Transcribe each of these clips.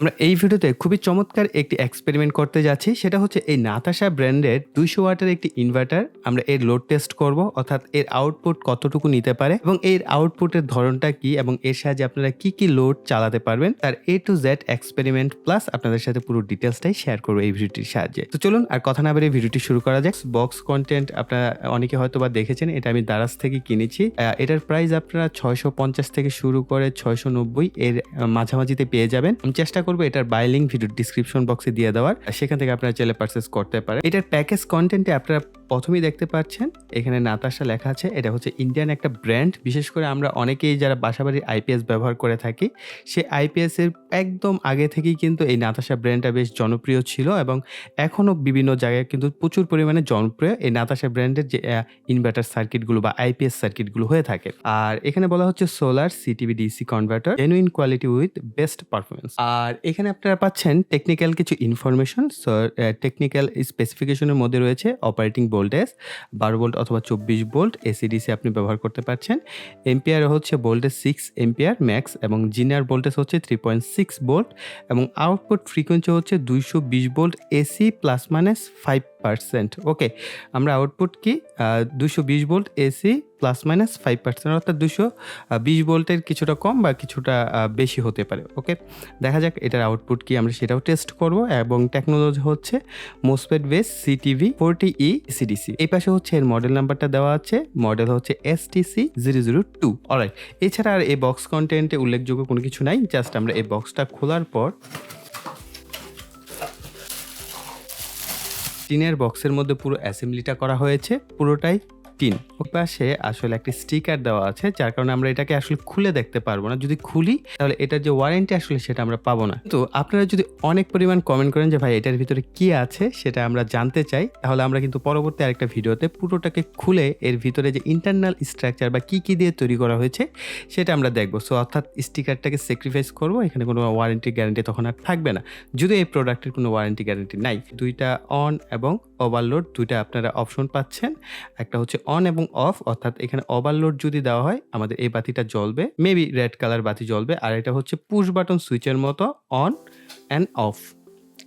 আমরা এই ভিডিওতে খুবই চমৎকার একটি এক্সপেরিমেন্ট করতে যাচ্ছি। সেটা হচ্ছে এই নাতাশা ব্র্যান্ডের দুইশো ওয়াটের একটি ইনভার্টার আমরা এর লোড টেস্ট করব, অর্থাৎ এর আউটপুট কতটুকু নিতে পারে এবং এর আউটপুটের ধরনটা কি এবং এর সাহায্যে আপনারা কি কি লোড চালাতে পারবেন তার A to Z experiment plus আপনাদের সাথে পুরো ডিটেলসটাই শেয়ার করব এই ভিডিওটির সাহায্যে। তো চলুন আর কথা না বেরিয়ে ভিডিওটি শুরু করা যাক। বক্স কন্টেন্ট আপনারা অনেকে হয়তো বা দেখেছেন, এটা আমি দারাজ থেকে কিনেছি। এটার প্রাইস আপনারা ছয়শো পঞ্চাশ থেকে শুরু করে ছয়শো নব্বই এর মাঝামাঝিতে পেয়ে যাবেন। আমি চেষ্টা করব, এটার বাই লিঙ্ক ভিডিও ডিসক্রিপশন বক্সে দিয়ে দেওয়ার। সেখান থেকে আপনারা চাইলে পারচেস করতে পারেন। এটার প্যাকেজ কন্টেন্টে আপনারা প্রথমেই দেখতে পাচ্ছেন, এখানে নাতাশা লেখা আছে, এটা হচ্ছে ইন্ডিয়ান একটা ব্র্যান্ড বিশেষ করে আমরা অনেকেই যারা বাসাবাড়ির আইপিএস ব্যবহার করে থাকি, সে আইপিএস এর একদম আগে থেকেই কিন্তু এই নাতাশা ব্র্যান্ডটা বেশ জনপ্রিয় ছিল এবং এখনও বিভিন্ন জায়গায় কিন্তু প্রচুর পরিমাণে জনপ্রিয় এই নাতাশা ব্র্যান্ডের যে ইনভার্টার সার্কিটগুলো বা আইপিএস সার্কিটগুলো হয়ে থাকে। আর এখানে বলা হচ্ছে solar CTV DC converter genuine quality with best performance আর এখানে আপনারা পাচ্ছেন টেকনিক্যাল কিছু ইনফরমেশন টেকনিক্যাল স্পেসিফিকেশনের মধ্যে রয়েছে অপারেটিং ভোল্টেজ বারো ভোল্ট অথবা চব্বিশ ভোল্ট এসিডিসি আপনি ব্যবহার করতে পারছেন। এম্পিয়ার হচ্ছে ভোল্টেজ সিক্স এম্পিয়ার ম্যাক্স এবং জিনিয়ার ভোল্টেজ হচ্ছে থ্রি পয়েন্ট সিক্স ভোল্ট এবং আউটপুট ফ্রিকোয়েন্সি হচ্ছে দুইশো বিশ volt AC plus minus five percent okay আমরা আউটপুট কি? দুশো বিশ volt AC plus minus five percent অর্থাৎ দুশো বিশ ভোল্টের কিছুটা কম বা কিছুটা বেশি হতে পারে ওকে দেখা যাক এটার আউটপুট কি, আমরা সেটাও টেস্ট করব, এবং টেকনোলজি হচ্ছে MOSFET base CTV forty E CDC এই পাশে হচ্ছে এর মডেল নাম্বারটা দেওয়া আছে মডেল হচ্ছে S TC zero zero two alright এছাড়া আর এই বক্স কন্টেন্টে উল্লেখযোগ্য কোনো কিছু নাই জাস্ট আমরা এই বক্সটা খোলার পর টিনের বক্সের মধ্যে পুরো অ্যাসেম্বলিটা করা হয়েছে, পুরোটাই ওই পাশে আসলে একটি স্টিকার দেওয়া আছে, যার কারণে আমরা এটাকে আসলে খুলে দেখতে পারব না। যদি খুলি, তাহলে এটার যে ওয়ারেন্টি আসলে সেটা আমরা পাবো না। তো আপনারা যদি অনেক পরিমাণ কমেন্ট করেন যে, ভাই, এটার ভিতরে কি আছে সেটা আমরা জানতে চাই, তাহলে আমরা কিন্তু পরবর্তী আরেকটা ভিডিওতে পুরোটাকে খুলে এর ভিতরে যে ইন্টারনাল স্ট্রাকচার বা কি কি দিয়ে তৈরি করা হয়েছে, সেটা আমরা দেখব। সো অর্থাৎ স্টিকারটাকে স্যাক্রিফাইস করব, এখানে কোনো ওয়ারেন্টি গ্যারান্টি তখন আর থাকবে না। যদি এই প্রোডাক্টের কোনো ওয়ারেন্টি গ্যারান্টি নাই। দুইটা অন এবং ওভারলোড দুইটা আপনারা অপশন পাচ্ছেন। একটা হচ্ছে অন এবং অফ অর্থাৎ এখানে ওভারলোড যদি দেওয়া হয়, আমাদের এই বাতিটা জ্বলবে। মেবি রেড কালার বাতি জ্বলবে, আর এটা হচ্ছে পুশ বাটন সুইচের মতো অন অ্যান্ড অফ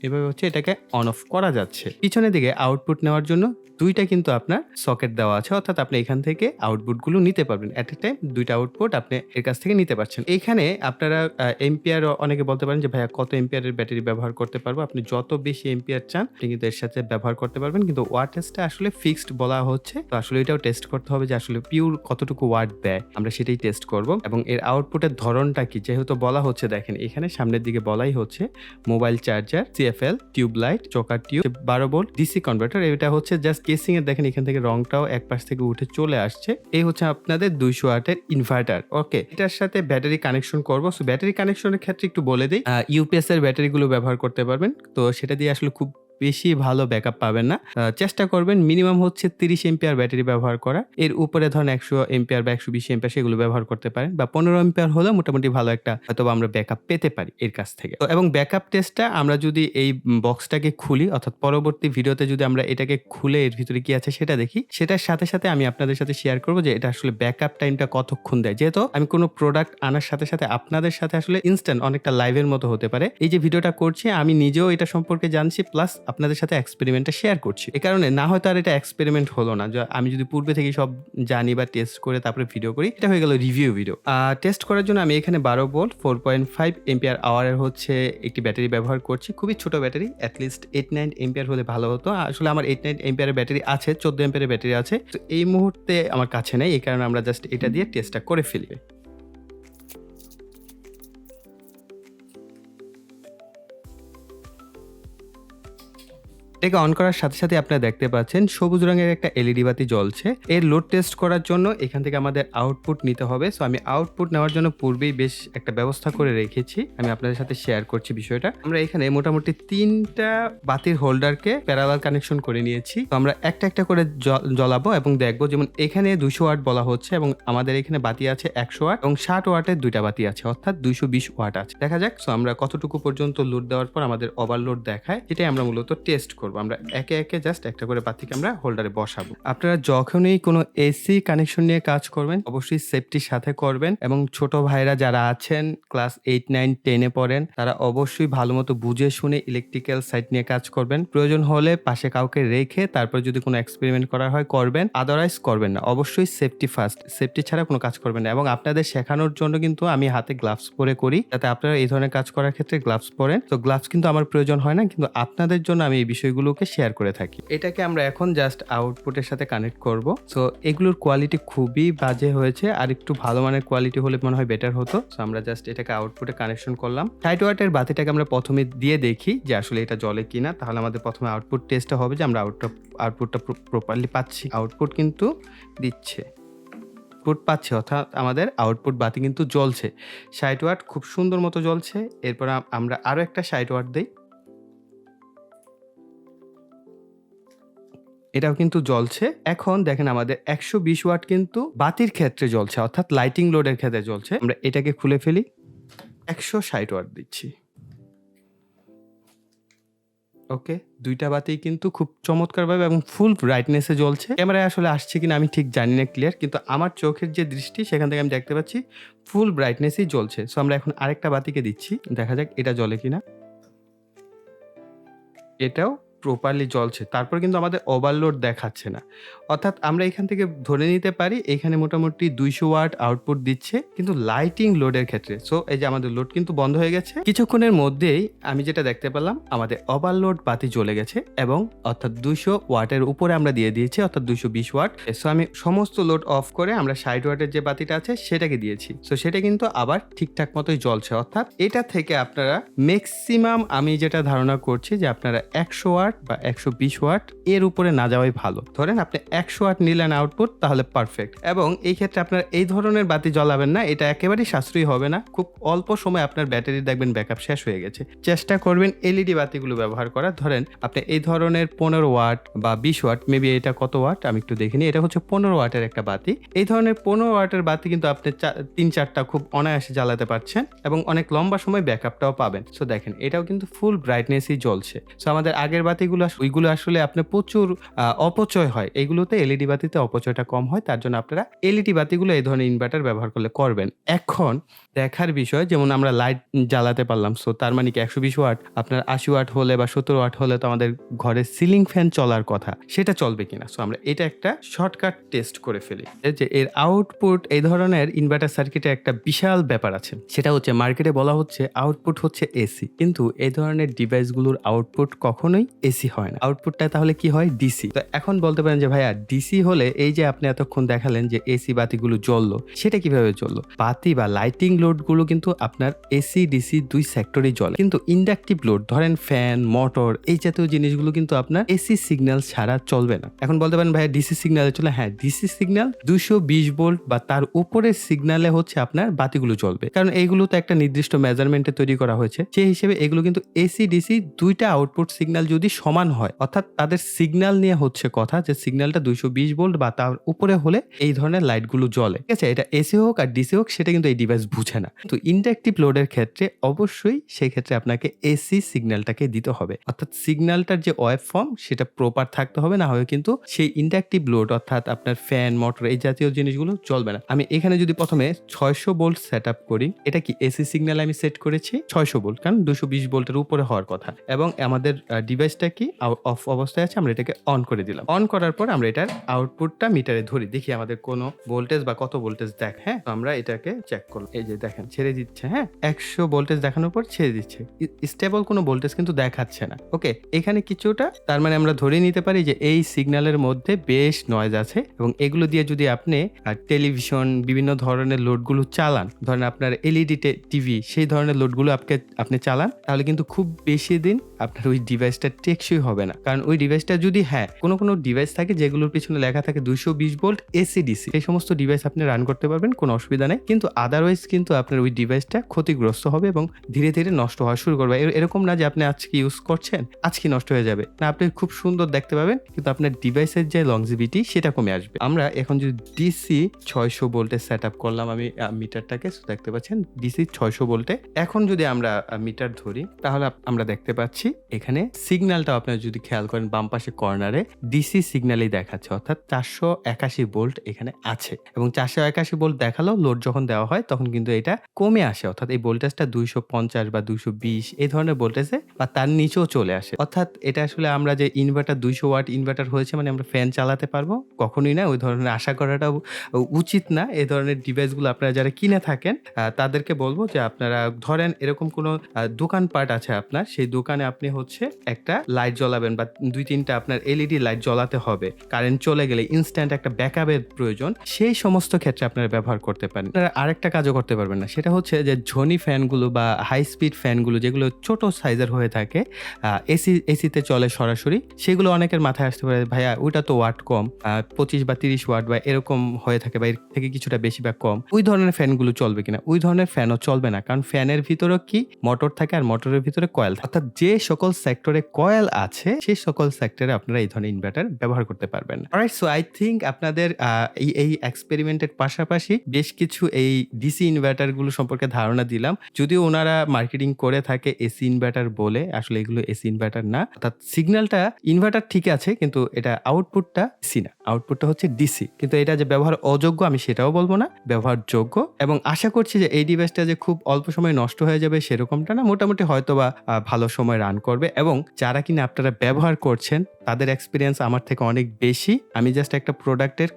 এভাবে হচ্ছে এটাকে অন অফ করা যাচ্ছে। পিছনের দিকে আউটপুট নেওয়ার জন্য দুইটা কিন্তু আপনার সকেট দেওয়া আছে, অর্থাৎ আপনি এখান থেকে আউটপুটগুলো নিতে পারবেন। অ্যাট এ টাইম দুইটা আউটপুট আপনি এর কাছ থেকে নিতে পারছেন। এখানে আপনারা এম্পিয়ার অনেকে বলতে পারেন যে, ভাইয়া, কত এম্পিয়ারের ব্যাটারি ব্যবহার করতে পারব? আপনি যত বেশি এম্পিয়ার চান, আপনি কিন্তু এর সাথে ব্যবহার করতে পারবেন। কিন্তু ওয়াট টেস্টটা আসলে ফিক্সড বলা হচ্ছে। তো আসলে এটাও টেস্ট করতে হবে যে, আসলে পিওর কতটুকু ওয়াট দেয়। আমরা সেটাই টেস্ট করব। এবং এর আউটপুটের ধরনটা কি? যেহেতু বলা হচ্ছে, দেখেন, এখানে সামনের দিকে বলাই হচ্ছে mobile charger CFL tubelight choker tube বারো বোল্ট ডিসি কনভার্টার এটা হচ্ছে জাস্ট কেসিং এর দেখেন এখান থেকে রংটাও এক পাশ থেকে উঠে চলে আসছে। এই হচ্ছে আপনাদের দুইশো আটের ইনভার্টার ওকে এটার সাথে ব্যাটারি কানেকশন করব। সো ব্যাটারি কানেকশনের ক্ষেত্রে একটু বলে দিই ইউপিএস এর ব্যাটারি গুলো ব্যবহার করতে পারবেন। তো, সেটা দিয়ে আসলে খুব বেশি ভালো ব্যাকআপ পাবেন না। চেষ্টা করবেন মিনিমাম হচ্ছে তিরিশ এম্পিয়ার ব্যাটারি ব্যবহার করা। এর উপরে ধরেন একশো এম্পিয়ার বা একশো বিশ এম্পিয়ার সেগুলো ব্যবহার করতে পারেন বা পনেরো এম্পিয়ার হলে মোটামুটি ভালো একটা হয়তো আমরা ব্যাকআপ পেতে পারি এর কাছ থেকে। তো এবং ব্যাকআপ টেস্টটা আমরা যদি এই বক্সটাকে খুলি, অর্থাৎ পরবর্তী ভিডিওতে যদি আমরা এটাকে খুলে এর ভিতরে কি আছে সেটা দেখি, সেটার সাথে সাথে আমি আপনাদের সাথে শেয়ার করব যে এটা আসলে ব্যাকআপ টাইমটা কতক্ষণ দেয়। যেহেতু আমি কোনো প্রোডাক্ট আনার সাথে সাথে আপনাদের সাথে আসলে ইনস্ট্যান্ট অনেকটা লাইভের মতো হতে পারে। এই যে ভিডিওটা করছি, আমি নিজেও এটা সম্পর্কে জানছি প্লাস আপনাদের সাথে এক্সপেরিমেন্টটা শেয়ার করছি। এই কারণে না হয়তো আর এটা এক্সপেরিমেন্ট হলো না। আমি যদি পূর্বে থেকে সব জানি বা টেস্ট করে তারপরে ভিডিও করি, এটা হয়ে গেল রিভিউ ভিডিও টেস্ট করার জন্য আমি এখানে বারো volt four point five ampere আওয়ারের হচ্ছে একটি ব্যাটারি ব্যবহার করছি। খুবই ছোট battery at least eight nine ampere হলে ভালো হতো। আসলে আমার এইট নাইন এম্পিয়ারের ব্যাটারি আছে, চোদ্দ এম্পিয়ারের ব্যাটারি আছে। তো এই মুহূর্তে আমার কাছে নেই, এই কারণে আমরা জাস্ট এটা দিয়ে টেস্টটা করে ফেলি। এটাকে অন করার সাথে সাথে আপনারা দেখতে পাচ্ছেন সবুজ রঙের একটা এলইডি বাতি জ্বলছে। এর লোড টেস্ট করার জন্য এখান থেকে আমাদের আউটপুট নিতে হবে। সো আমি আউটপুট নেওয়ার জন্য পূর্বেই বেশ একটা ব্যবস্থা করে রেখেছি। আমি আপনাদের সাথে শেয়ার করছি বিষয়টা। আমরা এখানে মোটামুটি তিনটা বাতির হোল্ডারকে প্যারালাল কানেকশন করে নিয়েছি। তো আমরা একটা একটা করে জ্বলাবো এবং দেখব, যেমন এখানে দুশো ওয়াট বলা হচ্ছে এবং আমাদের এখানে বাতি আছে একশো ওয়াট এবং ষাট ওয়াটের দুইটা বাতি আছে, অর্থাৎ দুইশো বিশ ওয়াট আছে। দেখা যাক সো আমরা কতটুকু পর্যন্ত লোড দেওয়ার পর আমাদের ওভারলোড দেখায়। এটাই আমরা মূলত টেস্ট করব। করব। আমরা একে একে জাস্ট একটা করে বাতিকে আমরা হোল্ডারে বসাবো। আপনারা যখনই কোনো এসি কানেকশন নিয়ে কাজ করবেন, অবশ্যই সেফটির সাথে করবেন এবং ছোট ভাইরা যারা আছেন ক্লাস এইট নাইন টেনে পড়েন, তারা অবশ্যই ভালো মতো বুঝে শুনে ইলেকট্রিক্যাল সাইট নিয়ে কাজ করবেন। প্রয়োজন হলে পাশে কাউকে রেখে তারপর যদি কোনো এক্সপেরিমেন্ট করা হয়, করবেন। আদারওয়াইজ করবেন না। অবশ্যই সেফটি ফার্স্ট সেফটি ছাড়া কোনো কাজ করবেন না। এবং আপনাদের শেখানোর জন্য কিন্তু আমি হাতে গ্লাভস পরে করি, যাতে আপনারা এই ধরনের কাজ করার ক্ষেত্রে গ্লাভস পরেন। তো গ্লাভস কিন্তু আমার প্রয়োজন হয় না, কিন্তু আপনাদের জন্য আমি এই বিষয়গুলোকে শেয়ার করে থাকি। এটাকে আমরা এখন জাস্ট আউটপুটের সাথে কানেক্ট করব। সো এগুলোর কোয়ালিটি খুবই বাজে হয়েছে, আর একটু ভালো মানের কোয়ালিটি হলে মনে হয় বেটার হতো। সো আমরা জাস্ট এটাকে আউটপুটে কানেকশন করলাম। সাইড ওয়াটের বাতিটাকে আমরা প্রথমে দিয়ে দেখি যে আসলে এটা জলে কিনা। তাহলে আমাদের প্রথমে আউটপুট টেস্টটা হবে যে আমরা আউটটা আউটপুটটা প্রপারলি পাচ্ছি। আউটপুট কিন্তু দিচ্ছে। আউটপুট পাচ্ছে, অর্থাৎ আমাদের আউটপুট বাতি কিন্তু জ্বলছে। ষাট ওয়াট খুব সুন্দর মতো জ্বলছে। এরপর আমরা আরও একটা ষাট ওয়াট দিই। এটাও কিন্তু জ্বলছে। এখন দেখেন আমাদের একশো বিশ ওয়াট কিন্তু বাতির ক্ষেত্রে জ্বলছে, অর্থাৎ লাইটিং লোডের ক্ষেত্রে জ্বলছে। আমরা এটাকে খুলে ফেলি। একশো ষাট ওয়াট দিচ্ছি। ওকে, দুইটা বাতি কিন্তু খুব চমৎকারভাবে এবং ফুল ব্রাইটনেসে জ্বলছে। ক্যামেরায় আসলে আসছে কিনা আমি ঠিক জানি না ক্লিয়ার কিন্তু আমার চোখের যে দৃষ্টি, সেখান থেকে আমি দেখতে পাচ্ছি ফুল ব্রাইটনেসই জ্বলছে। সো আমরা এখন আরেকটা বাতিকে দিচ্ছি, দেখা যাক এটা জ্বলে কিনা। এটাও প্রপারলি জ্বলছে। তারপর কিন্তু আমাদের ওভারলোড দেখাচ্ছে না। অর্থাৎ আমরা এখান থেকে ধরে নিতে পারি, এখানে মোটামুটি দুইশো ওয়াট আউটপুট দিচ্ছে, কিন্তু লাইটিং লোডের ক্ষেত্রে। সো এই যে আমাদের লোড কিন্তু বন্ধ হয়ে গেছে। কিছুক্ষণের মধ্যেই আমি যেটা দেখতে পেলাম, আমাদের ওভারলোড বাতি জ্বলে গেছে এবং অর্থাৎ দুইশো ওয়াটের উপরে আমরা দিয়ে দিয়েছি, অর্থাৎ দুইশো বিশ ওয়াট। সো আমি সমস্ত লোড অফ করে আমরা ষাট ওয়াটের যে বাতিটা আছে, সেটাকে দিয়েছি। সো সেটা কিন্তু আবার ঠিকঠাক মতোই জ্বলছে। অর্থাৎ এটা থেকে আপনারা ম্যাক্সিমাম আমি যেটা ধারণা করছি যে আপনারা একশো ওয়াট বা একশো বিশ ওয়াট এর উপরে না যাওয়াই ভালো। ধরেন আপনি একশো ওয়াট নিলেন আউটপুট তাহলে পারফেক্ট এবং এই ক্ষেত্রে আপনার এই ধরনের বাতি জ্বলাবেন না, এটা একেবারেই সাশ্রয়ী হবে না। খুব অল্প সময় আপনার ব্যাটারি দেখবেন ব্যাকআপ শেষ হয়ে গেছে। চেষ্টা করবেন এলইডি বাতিগুলো ব্যবহার করা। ধরেন আপনি এই ধরনের পনেরো ওয়াট বা বিশ ওয়াট মেবি এটা কত ওয়াট, আমি একটু দেখিনি এটা হচ্ছে পনেরো ওয়াটের একটা বাতি। এই ধরনের পনেরো ওয়াটের বাতি কিন্তু আপনি তিন চারটা খুব অনায়াসে জ্বালাতে পারছেন এবং অনেক লম্বা সময় ব্যাকআপটাও পাবেন। সো দেখেন, এটাও কিন্তু ফুল ব্রাইটনেসই জ্বলছে। সো আমাদের আগের বাতিগুলো ওইগুলো আসলে আপনার প্রচুর অপচয় হয়। এগুলোতে এলইডি বাতিতে অপচয়টা কম হয়, তার জন্য আপনারা এলইডি বাতিগুলো এই ধরনের ইনভার্টার ব্যবহার করলে করবেন। এখন দেখার বিষয়, যেমন আমরা লাইট জ্বালাতে পারলাম সো তার মানে কি একশো বিশ ওয়াট? আপনার আশি ওয়াট হলে বা সত্তর ওয়াট হলে তো আমাদের ঘরে সিলিং ফ্যান চলার কথা, সেটা চলবে কিনা? সো আমরা এটা একটা শর্টকাট টেস্ট করে ফেলি। যে এর আউটপুট এই ধরনের ইনভার্টার সার্কিটে একটা বিশাল ব্যাপার আছে। সেটা হচ্ছে মার্কেটে বলা হচ্ছে আউটপুট হচ্ছে এসি কিন্তু এই ধরনের ডিভাইসগুলোর আউটপুট কখনোই এসি হয় না। আউটপুটটা তাহলে কি হয়? ডিসি তো এখন বলতে পারেন যে, ভাইয়া ডিসি হলে এই যে আপনি এতক্ষণ দেখালেন যে এসি বাতিগুলো জ্বললো, সেটা কীভাবে জ্বললো? বাতি বা লাইটিং লোডগুলো কিন্তু আপনার এসি ডিসি দুই সেক্টরেই জ্বলে। কিন্তু ইন্ডাকটিভ লোড ধরেন ফ্যান মোটর এই জাতীয় জিনিসগুলো কিন্তু আপনার এসি সিগন্যাল ছাড়া চলবে না। এখন বলতে পারেন, ভাইয়া ডিসি সিগন্যালে চলে হ্যাঁ ডিসি সিগন্যাল দুশো বিশ ভোল্ট বা তার উপরের সিগন্যালে হচ্ছে আপনার বাতিগুলো জ্বলবে। কারণ এইগুলো তো একটা নির্দিষ্ট মেজারমেন্টে তৈরি করা হয়েছে। সেই হিসেবে এগুলো কিন্তু এসি ডিসি দুইটা আউটপুট সিগন্যাল যদি সমান হয়, অর্থাৎ তাদের সিগন্যাল নিয়ে হচ্ছে কথা যে সিগন্যালটা দুইশো বিশ ভোল্ট বা তার উপরে হলে এই ধরনের লাইটগুলো জ্বলে। ঠিক আছে, এটা এসি হোক আর ডিসি হোক, সেটা কিন্তু এই ডিভাইস বুঝে না। তো ইন্ডাকটিভ লোডের ক্ষেত্রে অবশ্যই সেই ক্ষেত্রে আপনাকে এসি সিগন্যালটাকে দিতে হবে। অর্থাৎ সিগন্যালটার যে ওয়েব ফর্ম, সেটা প্রপার থাকতে হবে, না হয় কিন্তু সেই ইন্ডাকটিভ লোড, অর্থাৎ আপনার ফ্যান মোটর এই জাতীয় জিনিসগুলো চলবে না। আমি এখানে যদি প্রথমে ছয়শো বোল্ট সেট আপ করি, এটা কি এসি সিগন্যাল আমি সেট করেছি? ছয়শো বোল্ট কারণ দুশো বিশ বোল্টের উপরে হওয়ার কথা। এবং আমাদের ডিভাইসটা কি? অফ অবস্থায় আছে, আমরা এটাকে অন করে দিলাম। অন করার পর আমরা এটার আউটপুটটা মিটারে ধরি। দেখি আমাদের কোনো ভোল্টেজ বা কত ভোল্টেজ দেখ হ্যাঁ? আমরা এটাকে চেক করলাম। এই যে দেখেন, ছেড়ে দিচ্ছে হ্যাঁ? একশো ভোল্টেজ দেখানোর পর ছেড়ে দিচ্ছে। স্টেবল কোনো ভোল্টেজ কিন্তু দেখাচ্ছে না। ওকে এখানে কিছুটা, তার মানে আমরা ধরে নিতে পারি যে এই সিগন্যালের মধ্যে বেশ নয়েজ আছে এবং এগুলো দিয়ে যদি আপনি টেলিভিশন বিভিন্ন ধরনের লোডগুলো চালান, ধরেন আপনার এলইডি টিভি সেই ধরনের লোডগুলো আপনি আপনি চালান, তাহলে কিন্তু খুব বেশি দিন আপনার ওই ডিভাইসটা টেকসই হবে না। কারণ ওই ডিভাইসটা যদি হ্যাঁ কোনো কোনো ডিভাইস থাকে যেগুলোর পিছনে লেখা থাকে দুইশো বিশ ভোল্ট এসি ডিসি সেই সমস্ত ডিভাইস আপনি রান করতে পারবেন, কোনো অসুবিধা নেই। কিন্তু আদারওয়াইজ কিন্তু কিন্তু আপনার ওই ডিভাইসটা ক্ষতিগ্রস্ত হবে এবং ধীরে ধীরে নষ্ট হওয়া শুরু করবে। এরকম না যে আপনি আজকে ইউজ করছেন, আজকে নষ্ট হয়ে যাবে। না, আপনি খুব সুন্দর দেখতে পাবেন, কিন্তু আপনার ডিভাইসের যে লংজিভিটি সেটা কমে আসবে। আমরা এখন যদি ডিসি ছয়শো ভোল্টে সেট আপ করলাম আমি মিটারটাকে দেখতে পাচ্ছেন ডিসি ছয়শো ভোল্টে এখন যদি আমরা মিটার ধরি, তাহলে আমরা দেখতে পাচ্ছি এখানে সিগন্যালটা আপনারা যদি খেয়াল করেন, বাম পাশে কর্নারে ডিসি সিগন্যালই দেখাচ্ছে, অর্থাৎ চারশো একাশি ভোল্ট এখানে আছে। এবং চারশো একাশি ভোল্ট দেখাল লোড যখন দেওয়া হয়, তখন কিন্তু এটা কমে আসে অর্থাৎ এই ভোল্টেজটা দুইশো পঞ্চাশ বা দুইশো বিশ এই ধরনের ভোল্টেজে বা তার নিচেও চলে আসে। অর্থাৎ এটা আসলে আমরা যে ইনভার্টার দুইশো ওয়াট ইনভার্টার হয়েছে মানে আমরা ফ্যান চালাতে পারব কখনোই না ওই ধরনের আশা করাটা উচিত না। এই ধরনের ডিভাইসগুলো আপনারা যারা কিনে থাকেন তাদেরকে বলব যে আপনারা ধরেন এরকম কোনো আহ, দোকানপাট আছে আপনার সেই দোকানে আপনি হচ্ছে একটা লাইট জ্বলাবেন বা দুই তিনটা আপনার এলইডি লাইট জ্বলাতে হবে। কারেন্ট চলে গেলে ইনস্ট্যান্ট একটা ব্যাকআপের প্রয়োজন সেই সমস্ত ক্ষেত্রে আপনারা ব্যবহার করতে পারেন। আরেকটা কাজও করতে পারবেন না। সেটা হচ্ছে যে ঝনি ফ্যানগুলো বা হাই স্পিড ফ্যানগুলো যেগুলো ছোট সাইজের হয়ে থাকে এসি এসিতে চলে সরাসরি, সেগুলো অনেকের মাথায় আসতে পারে, ভাইয়া, ওইটা তো ওয়াট কম পঁচিশ বা তিরিশ ওয়াট বা এরকম হয়ে থাকে বা এর থেকে কিছুটা বেশি বা কম। ওই ধরনের ফ্যানগুলো চলবে কিনা? ওই ধরনের ফ্যানও চলবে না, কারণ ফ্যানের ভিতরেও কি? মোটর থাকে আর মোটরের ভিতরে কয়েল থাকে। অর্থাৎ যে সকল সেক্টরে কয়েল আছে সেই সকল সেক্টরে আপনারা এই ধরনের ইনভার্টার ব্যবহার করতে পারবেন। সো আই থিঙ্ক আপনাদের এই এই এক্সপেরিমেন্টের পাশাপাশি বেশ কিছু এই ডিসি ইনভার্টার গুলো সম্পর্কে ধারণা দিলাম। যদিও ওনারা মার্কেটিং করে থাকে এসি ইনভার্টার বলে আসলে এগুলো এসি ইনভার্টার না। অর্থাৎ সিগন্যালটা ইনভার্টার ঠিক আছে কিন্তু এটা আউটপুটটা সি না। আউটপুটটা হচ্ছে ডিসি কিন্তু এটা যে ব্যবহার অযোগ্য আমি সেটাও বলব না ব্যবহারযোগ্য। এবং আশা করছি যে এই ডিভাইসটা যে খুব অল্প সময় নষ্ট হয়ে যাবে সেরকমটা না মোটামুটি হয়তোবা আহ, ভালো সময় রান করবে। এবং যারা কিনা আপনারা ব্যবহার করছেন তাদের এক্সপিরিয়েন্স আমার থেকে অনেক বেশি। আমি জাস্ট একটা প্রোডাক্টের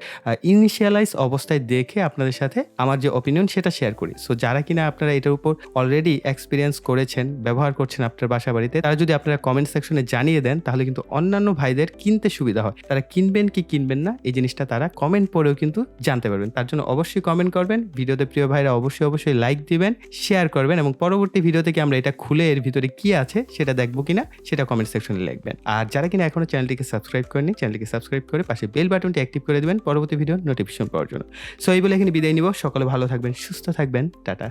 ইনিশিয়ালাইজ অবস্থায় দেখে আপনাদের সাথে আমার যে অপিনিয়ন সেটা শেয়ার করি। সো যারা কিনা আপনারা এটার উপর অলরেডি এক্সপিরিয়েন্স করেছেন, ব্যবহার করছেন আপনার বাসা বাড়িতে তারা যদি আপনারা কমেন্ট সেকশনে জানিয়ে দেন, তাহলে কিন্তু অন্যান্য ভাইদের কিনতে সুবিধা হয়। তারা কিনবেন কি কিনবেন না, এই জিনিসটা তারা কমেন্ট পড়েও কিন্তু জানতে পারবেন। তার জন্য অবশ্যই কমেন্ট করবেন, ভিডিওতে প্রিয় ভাইরা অবশ্যই অবশ্যই লাইক দিবেন শেয়ার করবেন এবং পরবর্তী ভিডিও থেকে আমরা এটা খুলে এর ভিতরে কি আছে সেটা দেখব কিনা, সেটা কমেন্ট সেকশনে লিখবেন। আর যারা কিনা এখনও চ্যানেলটিকে সাবস্ক্রাইব করেনি চ্যানেলটিকে সাবস্ক্রাইব করে পাশে বেল বাটনটি অ্যাক্টিভ করে দেবেন, পরবর্তী ভিডিও নোটিফিকেশন পাওয়ার জন্য। সো এই বলে এখানে বিদায় নিব। সকলে ভালো থাকবেন, সুস্থ থাকবেন টাটা।